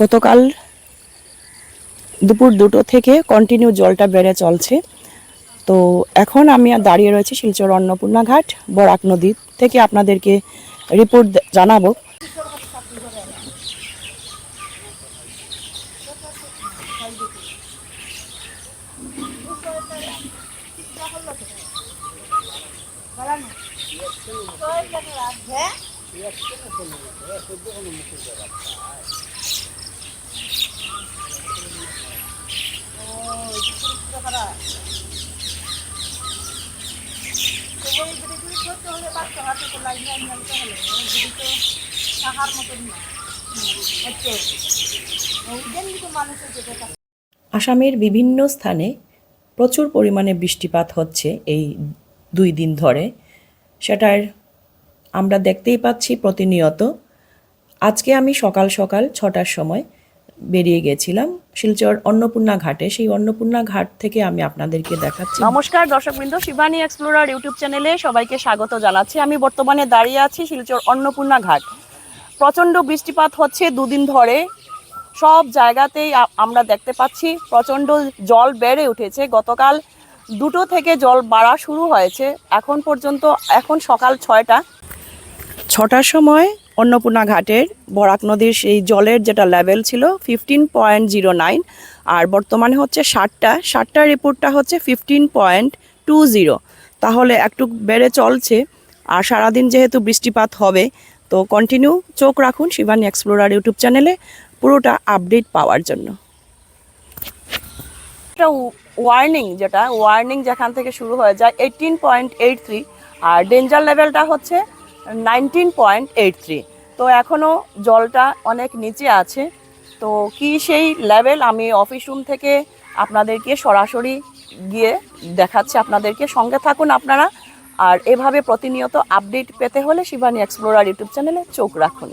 গতকাল দুপুর দুটো থেকে কন্টিনিউ জলটা বেড়ে চলছে। তো এখন আমি দাঁড়িয়ে রয়েছি শিলচর অন্নপূর্ণা ঘাট, বরাক নদী থেকে আপনাদেরকে রিপোর্ট দে- জানাব আসামের বিভিন্ন স্থানে প্রচুর পরিমাণে বৃষ্টিপাত হচ্ছে এই দুই দিন ধরে। সেটার আমরা দেখতেই পাচ্ছি প্রতিনিয়ত। আজকে আমি সকাল সকাল ছটার সময় বেরিয়ে গেছিলাম শিলচর অন্নপূর্ণা ঘাটে। সেই অন্নপূর্ণা ঘাট থেকে আমি আপনাদেরকে দেখাচ্ছি। নমস্কার দর্শকবৃন্দ। শিবানী এক্সপ্লোরার ইউটিউব চ্যানেলে সবাইকে স্বাগত জানাচ্ছি। আমি বর্তমানে দাঁড়িয়ে আছি শিলচর অন্নপূর্ণা ঘাট। প্রচণ্ড বৃষ্টিপাত হচ্ছে দুদিন ধরে। সব জায়গাতেই আমরা দেখতে পাচ্ছি প্রচণ্ড জল বেড়ে উঠেছে। গতকাল দুটো থেকে জল বাড়া শুরু হয়েছে। এখন পর্যন্ত এখন সকাল ছয়টা। ছটার সময় অন্নপূর্ণা ঘাটের বরাক নদীর সেই জলের যেটা লেভেল ছিল ফিফটিন পয়েন্ট জিরো নাইন আর বর্তমানে হচ্ছে ষাটটা। ষাটটার রিপোর্টটা হচ্ছে ফিফটিন পয়েন্ট টু জিরো তাহলে একটু বেড়ে চলছে আর সারাদিন যেহেতু বৃষ্টিপাত হবে, তো কন্টিনিউ চোখ রাখুন শিবানী এক্সপ্লোরার ইউটিউব চ্যানেলে পুরোটা আপডেট পাওয়ার জন্য। একটা ওয়ার্নিং যেটা ওয়ার্নিং যেখান থেকে শুরু হয়ে যায় এইটিন পয়েন্ট এইট থ্রি আর ডেঞ্জার লেভেলটা হচ্ছে নাইনটিন পয়েন্ট এইট থ্রি তো এখনও জলটা অনেক নিচে আছে। তো কি সেই লেভেল আমি অফিস রুম থেকে আপনাদেরকে সরাসরি গিয়ে দেখাচ্ছি। আপনাদেরকে সঙ্গে থাকুন আপনারা। আর এভাবে প্রতিনিয়ত আপডেট পেতে হলে শিবানী এক্সপ্লোরার ইউটিউব চ্যানেলে চোখ রাখুন।